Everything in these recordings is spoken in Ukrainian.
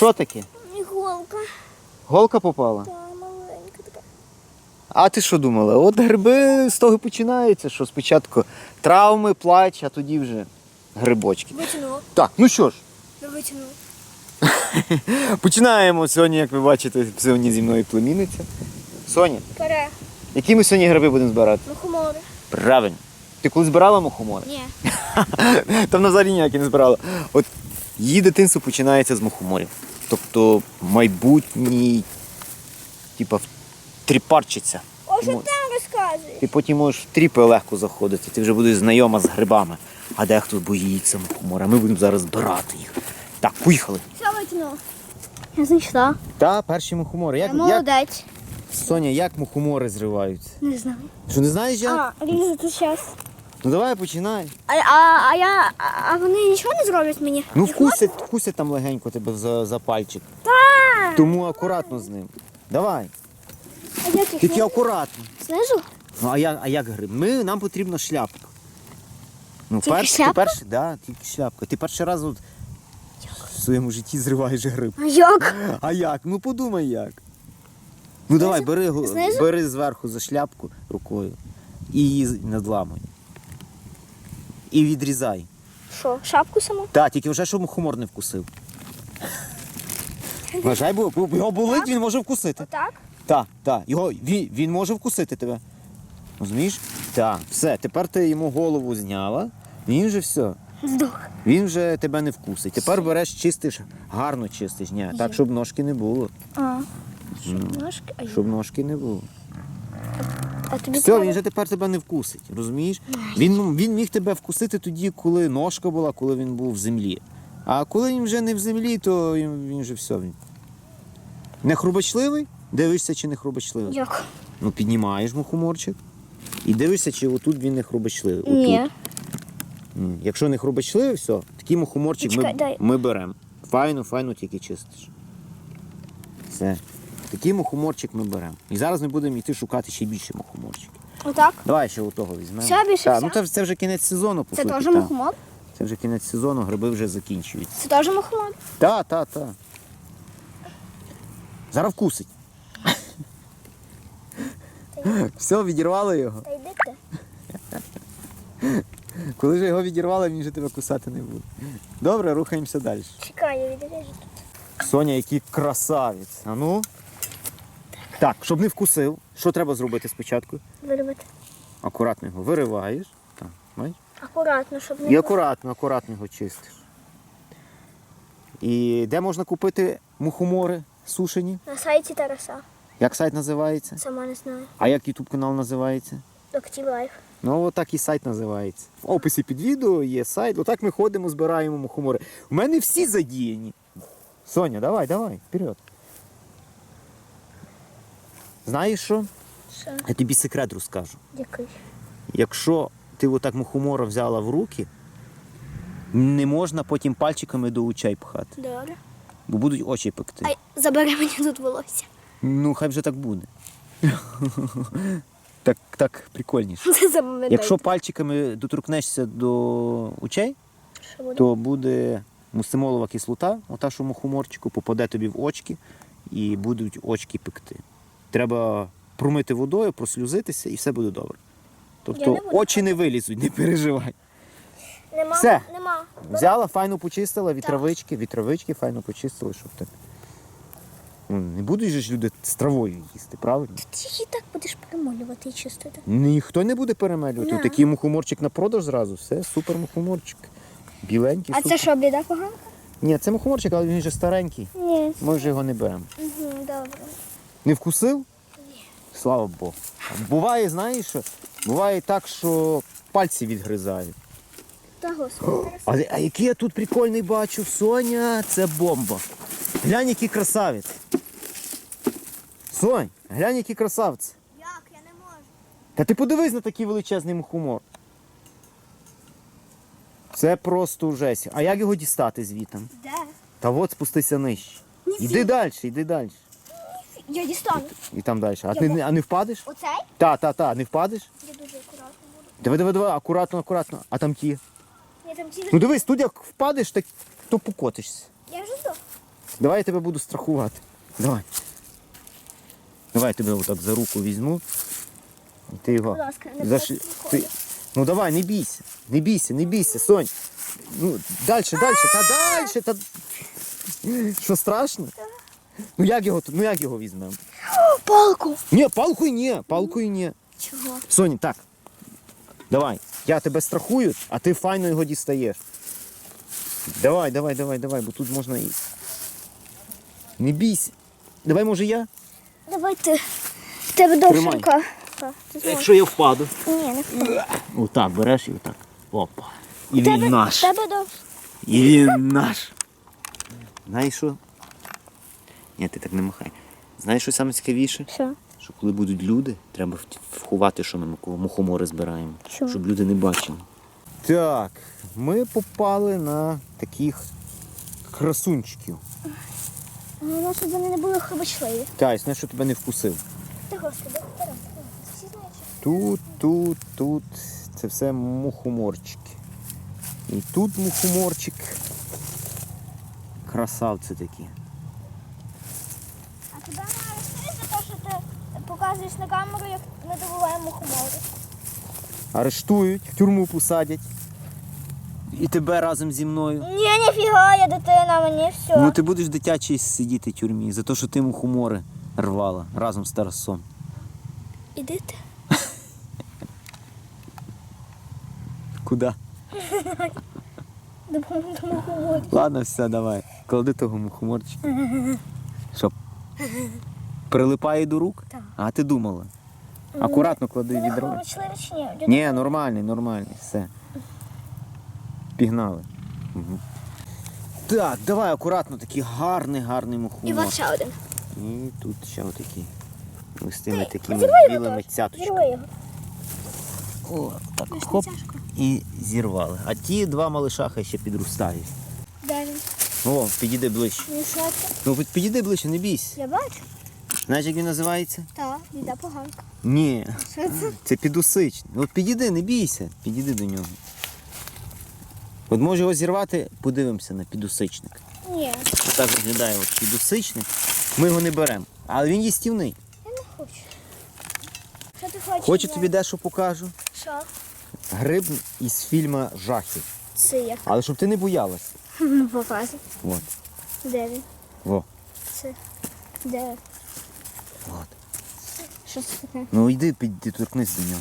Що таке? Іголка. Голка попала? Та маленька така. А ти що думала? От гриби з того починаються, що спочатку травми, плач, а тоді вже грибочки. Витягнула. Так, ну що ж, Не витягнула. починаємо сьогодні, як ви бачите, сьогодні зі мною племінниця. Соня, Пере. які ми сьогодні гриби будемо збирати? Мухомори. Правильно. Ти коли збирала мухомори? Ні. Там взагалі ніякі не збирала. От її дитинство починається з мухоморів. Тобто майбутній, типа, тріпарчиця. О, що там розказуєш? Ти потім можеш в тріпи легко заходити, ти вже будеш знайома з грибами. А дехто боїться мухомора. Ми будемо зараз збирати їх. Так, поїхали. Все витягнула. Я знайшла. Та, перші мухомори. Як, як, Молодець. Соня, як мухомори зриваються? Не знаю. Що не знаєш як? А, різати зараз. Ну давай починай. А, а, а я. А, вони нічого не зроблять мені? Ну вкусять, вкусять там легенько тебе за, за пальчик. можна? Тому акуратно з ним. Давай. А як їх? Тільки акуратно. Знизу? Ну а як, а як гриб? Ми, нам потрібна шляпка. Ну, Тільки перш, ти перший, да, тільки шляпка. Ти перший раз от в своєму житті зриваєш гриб. А як? А як? Ну подумай як. Ну давай, бери, го- Знизу? бери зверху за шляпку рукою і її надламуй. І відрізай. Що, шапку саму? Так, тільки вже, щоб мухомор не вкусив. Вважай, бо його болить, він може вкусити. Отак? Так, так. Його, він, він може вкусити тебе. Розумієш? Так, все, тепер ти йому голову зняла, він вже все. Здох. Він вже тебе не вкусить. Тепер береш, чистиш, гарно чистиш. Ні, так, щоб ножки не було. А. Щоб ножки, а, Щоб ножки не було. А тобі Все, треба- він же тепер тебе не вкусить, розумієш? Він, він міг тебе вкусити тоді, коли ножка була, коли він був в землі. А коли він вже не в землі, то він, він вже все. Він... Не хрубочливий? Дивишся, чи не хрубочливий. Як? Ну, піднімаєш мухоморчик і дивишся, чи отут він не хрубочливий. Отут. Ні. М, Якщо не хрубочливий, все, такий мухоморчик Чекай, ми, дай. ми беремо. Файно, файно тільки чистиш. Все. Такий мухоморчик ми беремо. І зараз ми будемо йти шукати ще більше мухоморчиків. Отак? Давай ще у того візьмемо. Все, більше Так, все? ну це, ж- це вже кінець сезону, по Це суті. теж та. мухомор? Це вже кінець сезону, гриби вже закінчуються. Це теж мухомор? Так, так, так. Зараз вкусить. Все, відірвали його. Та йди ти. Коли вже його відірвали, він вже тебе кусати не буде. Добре, рухаємося далі. Чекай, я відрежу тут. Соня, який красавець. А ну. Так, щоб не вкусив, що треба зробити спочатку? Виривати. Акуратно його вириваєш. Так, бачиш? Акуратно, щоб не І акуратно, акуратно його чистиш. І де можна купити мухомори сушені? На сайті Тараса. Як сайт називається? Сама не знаю. А як YouTube канал називається? Доктів Лайф. Ну, отак і сайт називається. В описі під відео є сайт. Отак ми ходимо, збираємо мухомори. У мене всі задіяні. Соня, давай, давай, вперед. Знаєш що? Що? Я тобі секрет розкажу. Який? Якщо ти отак мухомора взяла в руки, не можна потім пальчиками до очей пхати, Добре. бо будуть очі пекти. Ай, забери мені тут волосся. Ну, хай вже так буде. так, так прикольніше. Якщо пальчиками доторкнешся до очей, Що буде? то буде мустимолова кислота, ота, що мухоморчику, попаде тобі в очки і будуть очки пекти. Треба промити водою, прослюзитися і все буде добре. Тобто не очі не вилізуть, не переживай. Нема. Все. Нема. Взяла, файно почистила, вітровички, вітровички файно почистили, щоб так. Ну, не будуть же ж люди з травою їсти, правильно? Ти її так будеш перемолювати і чистити. Ніхто не буде перемелювати. Такий мухоморчик на продаж зразу, все, супер мухоморчик. Біленький, А супер. це що, біда поганка? Ні, це мухоморчик, але він вже старенький. Ні. Ми вже його не беремо. Угу, добре. Не вкусив? Ні. Слава Богу. Буває, знаєш, що? буває так, що пальці відгризають. Та господи. Але а який я тут прикольний бачу, Соня, це бомба. Глянь, який красавець. Сонь, глянь, який красавець. Як? Я не можу. Та ти подивись на такий величезний мухомор. Це просто жесть. А як його дістати звітом? Де? Та от спустися нижче. Іди далі, іди далі. Я дістану. І там далі. А Я ти не- а не впадеш? Оцей? Та, та, та, не впадеш? Я дуже акуратно буду. Давай, давай, давай, акуратно, акуратно. А там ті. Я там ті... Ну дивись, тут як впадеш, так то покотишся. Я вже здох. Давай я тебе буду страхувати. Давай. Давай я тебе отак за руку візьму. І ти його. Будь ласка, не Заш... ти... Ну давай, не бійся. Не бійся, не бійся, Сонь. Ну, далі, далі, та далі, та. Що страшно? Ну як його тут? Ну як його візьмемо? Палку. Ні, палкою ні, палкою ні. Чого? Соня, так. Давай, я тебе страхую, а ти файно його дістаєш. Давай, давай, давай, давай, бо тут можна і. Не бійся. Давай, може, я? Давай ти. В тебе довша Тримай. рука. Так, ти зможеш. Якщо я впаду. Ні, не впаде. Отак береш і отак. Опа. І В тебе, він наш. в тебе довша. І він наш. Знаєш що? Ні, ти так не махай. Знаєш, що саме цікавіше? Що? Що коли будуть люди, треба вховати, що ми мухомори збираємо, Що? щоб люди не бачили. Так, ми попали на таких красунчиків. Головне, щоб вони не були хробочливі. Тайс, не що тебе не вкусив. Ти господи, вперед. Всі знають, Тут, тут, тут. Це все мухоморчики. І тут мухоморчик. Красавці такі. А тебе не арештують за те, що ти показуєш на камеру, як ми добуваємо мухомори. Арештують, в тюрму посадять. І тебе разом зі мною. Ні, ніфіга, я дитина, мені все. Ну ти будеш дитячий сидіти в тюрмі за те, що ти мухомори рвала разом з Тарасом. Ідите. Куди? Ладно, все, давай. Клади того мухоморчика. Що? Прилипає до рук? Так. А ти думала? Акуратно клади Вони відро. ні? Нормальний, нормальний, все. Пігнали. Мгм. Так, давай акуратно, такий гарний, гарний І мухомор. от ще один. І тут ще отакий. Ось з тими Ти, такими білими цяточками. О, так хоп. І зірвали. А ті два малишаха ще підростають. О, підійди ближче. Що це? Ну підійди ближче, не бійся. Я бачу. Знаєш, як він називається? Так, біда поганка. Ні, Що це? це підусичний. От підійди, не бійся, підійди до нього. От може його зірвати, подивимося на підусичник. Ні, Так виглядає от підусичник. Ми його не беремо. Але він їстівний. я не хочу. Що ти хочеш? Хочу тобі дещо покажу. Що? Гриб із фільму Жахів. Це як? Але щоб ти не боялась. Ну, показуй. От. Де він? О, Це. Де? от. Що це таке? Ну йди, піди, торкнись до нього.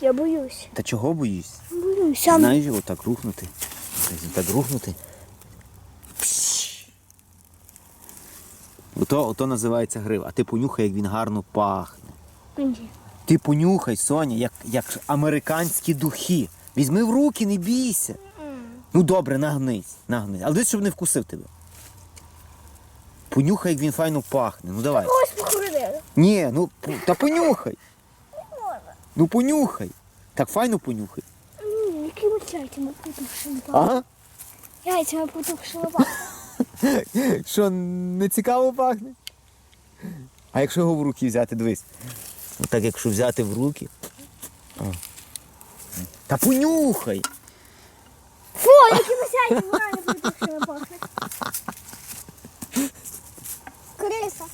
Я боюсь. Та чого боїшся? Боюся. Знаєш його так рухнути. Так рухнути. Пш. Ото, ото називається гриб. А ти понюхай, як він гарно пахне. Ні. Ти понюхай, Соня, як, як американські духи. Візьми в руки, не бійся. Ну добре, нагнись, нагнись. Але дивись, щоб не вкусив тебе. Понюхай, як він файно пахне. Ну давай. Ось похоронили. Ні, ну та понюхай. Ну понюхай. Так файно понюхай. Якими яйцями потухшили пахне. Ага. Яйцями потухшили пахне. Що, не цікаво пахне? А якщо його в руки взяти, дивись. Так якщо взяти в руки. Та понюхай! Фу, якимось реально потухшили пахне. Криса.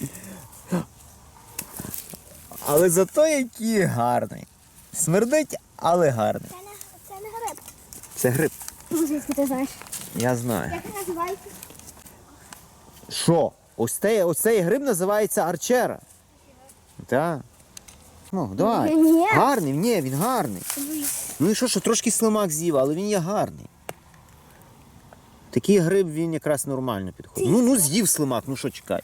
Але зато який гарний. Смердить, але гарний. Це не, це не гриб. Це гриб. Ну, звідки ти знаєш? Я знаю. Як він називається? Що? Ось цей, ось цей гриб називається арчера. Так. Ну, давай. Ні. Гарний, ні, він гарний. Ну і що, що трошки слимак з'їв, але він є гарний. Такий гриб він якраз нормально підходить. Ну, ну з'їв слимак, ну що чекай.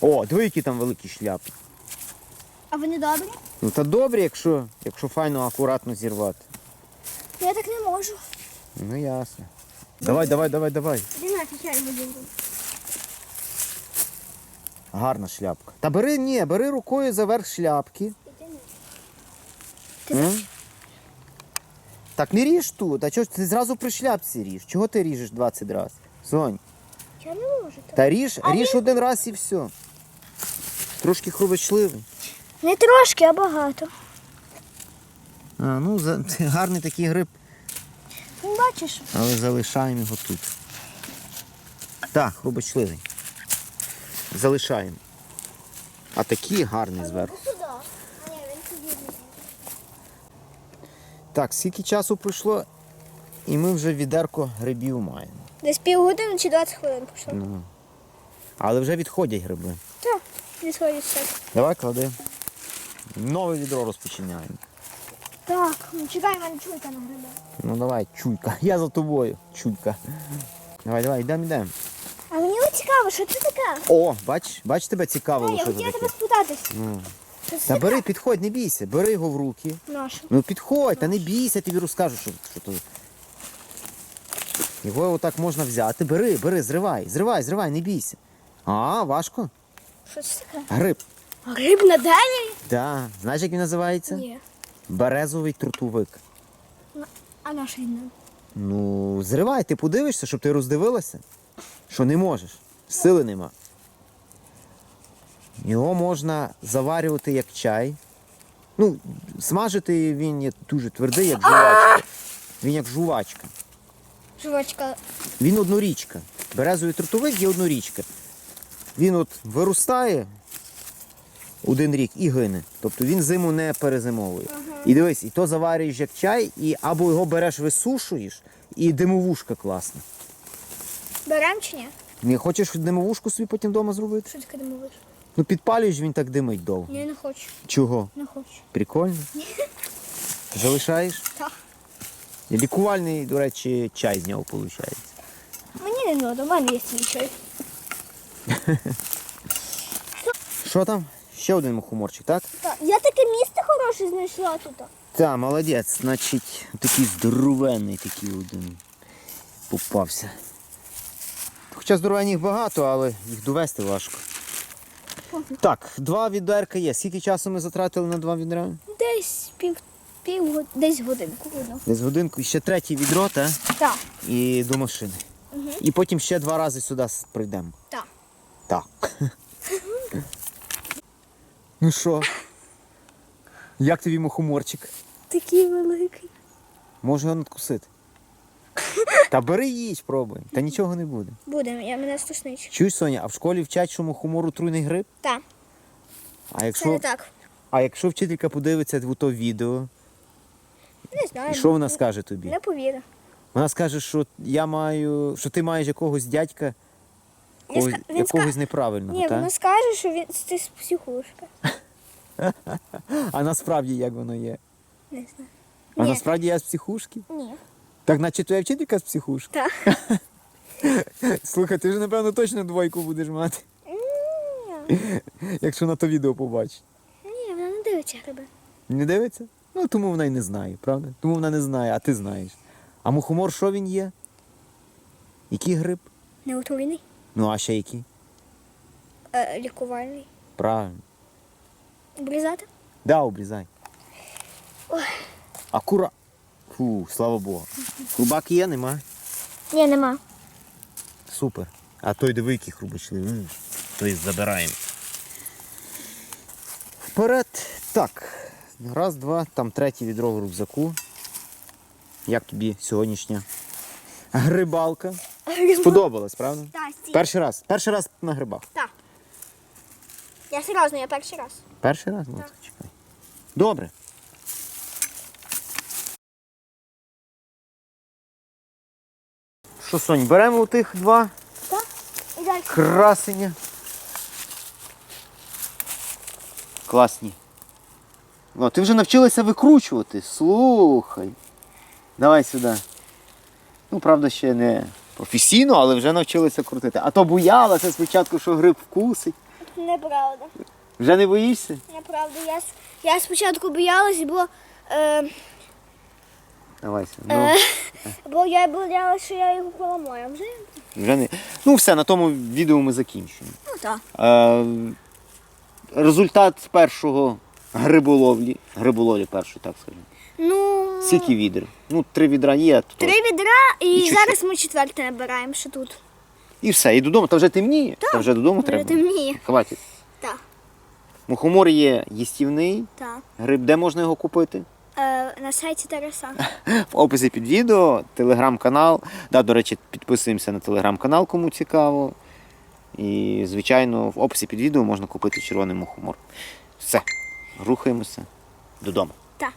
О, диви, які там великі шляпи. А вони добрі? Ну та добре, якщо, якщо файно акуратно зірвати. Я так не можу. Ну ясно. Давай, давай, давай, давай. Іди нафіг, я його буду. Гарна шляпка. Та бери, ні, бери рукою за верх шляпки. Ти М? Так не ріж тут, а чого ж ти зразу при шляпці ріж? Чого ти ріжеш 20 разів? Сонь, Я не можу так. та ріж, А ріж один раз і все. Трошки хрубочливий. Не трошки, а багато. А, ну, за, це гарний такий гриб, Ну, бачиш, але залишаємо його тут. Так, хрубочливий. Залишаємо. А такий гарний зверху. Сюди. А ні, він сюди. Так, скільки часу пройшло, і ми вже відерко грибів маємо. Десь півгодини чи 20 хвилин пішло. Ну. Але вже відходять гриби. Так, відходить все. Давай клади. Нове відро розпочинаємо. Так, ну чекай, мене чуйка на гриби. Ну давай, чуйка. Я за тобою, чуйка. Давай, давай, йдемо, йдемо. А мені от цікаво, що це таке? О, бач, бач, тебе цікавило, Ей, я хотіла тебе спитатись. Ну. Та бери, підходь, не бійся, бери його в руки. Наше. Ну підходь, та не бійся, я тобі розкажу, що, що то. Його отак можна взяти. Бери, бери, зривай, зривай, зривай, не бійся. А, важко? Що це таке? Гриб. Гриб на дереві? Так. Знаєш, як він називається? Ні. Березовий трутовик. А наш він? Ну, зривай, ти подивишся, щоб ти роздивилася, що не можеш. Сили нема. Його можна заварювати як чай. Ну, смажити він є дуже твердий, як жувачка. Він як жувачка. Жувачка. Він однорічка. Березовий трутовик є однорічка. Він от виростає один рік і гине. Тобто він зиму не перезимовує. І дивись, і то заварюєш як чай, і або його береш, висушуєш, і димовушка класна. Берем чи ні? Не хочеш димовушку собі потім вдома зробити? Що таке думаєш? Ну підпалюєш, він так димить довго. Ні, не хочу. Чого? Не хочу. Прикольно? Залишаєш? Так. Лікувальний, до речі, чай з нього виходить. Мені не треба, у мене є свій чай. Що там? Ще один мухоморчик, так? Так, я таке місце хороше знайшла тут. Так, молодець, значить, такий здоровенний такий один попався. Хоча здоровенних багато, але їх довести важко. Так, два відерка є. Скільки часу ми затратили на два відра? Десь пів, пів десь годинку видно. Десь годинку. І ще третє відро, та? Так, І до машини. І потім ще два рази сюди с- прийдемо. так. Так. ну що? Як тобі мухоморчик? Такий великий. Може його надкусити? Та бери їж, пробуй. Та нічого не буде. Буде, я мене стошнить. Чуєш, Соня, а в школі вчать, що мухомор отруйний гриб? Так, А це якщо, не так. а якщо вчителька подивиться в то відео, Не знаю. і що вона скаже тобі? Не повірю. Вона скаже, що я маю, що ти маєш якогось дядька, когось, він якогось ска- неправильного, Ні, так? вона скаже, що він це психушка. А насправді як воно є? Не знаю. А Ні. насправді я з психушки? Ні. Так, наче твоя вчителька з психушки? Так. Слухай, ти ж напевно точно двойку будеш мати, Ні, якщо на то відео побачиш. Ні, вона не дивиться гриби. Не дивиться? Ну тому вона й не знає, правда? Тому вона не знає, а ти знаєш. А мухомор що він є? Який гриб? Не. Ну, а ще який? Е, лікувальний. Правильно. Обрізати? Да, обрізай. Акура. Фу, слава Богу. Хрубак є, нема? Ні, нема. Супер. А той диви, який видиш? Той забираємо. Вперед. Так. Раз, два, там третє відро в рюкзаку. Як тобі сьогоднішня грибалка? Сподобалась, правда? Так, стій. Перший раз. Перший раз на грибах. Так. Я серйозно, я перший раз. Перший раз? Ну, Так. чекай. Добре. Що, Сонь, беремо тих два Так? І далі. красення. Класні. О, ти вже навчилася викручувати. Слухай. Давай сюди. Ну, правда, ще не професійно, але вже навчилася крутити. А то боялася спочатку, що гриб вкусить. Неправда. Вже не боїшся? Неправда. Я, я спочатку боялась, бо, е, Давай сюди. е, Ну, бо я боялась, що я його поламаю. А Вже? вже не... ну все, на тому відео ми закінчимо. Ну так. Е, результат першого гриболовлі. Гриболовлі першої, так скажемо. Ну, Скільки відер? Ну, три відра є. то- три відра і, чуть-чуть. зараз ми четверте набираємо, що тут. І все, і додому. Та вже темніє. Та вже додому Вже треба. темніє. Хватить. Так, Мухомор є їстівний. так. Гриб, де можна його купити? Е, на сайті Тараса. В описі під відео, телеграм-канал. Да, до речі, підписуємося на телеграм-канал, кому цікаво. І, звичайно, в описі під відео можна купити червоний мухомор. Все, рухаємося додому. Так.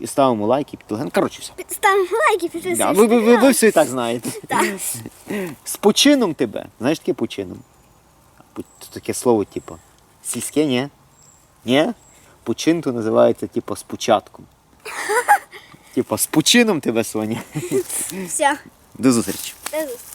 І ставимо лайки під телеграм. Коротше, все. Ставимо лайки, Да, підписуємося. ви, ви, ви, ви все і так знаєте. Так. З почином тебе. Знаєш таке почином? Таке слово, типу, сільське, ні? Ні? Почин то називається, типу, з Типу, з почином тебе, Соня. Все. До зустрічі. До зустрічі.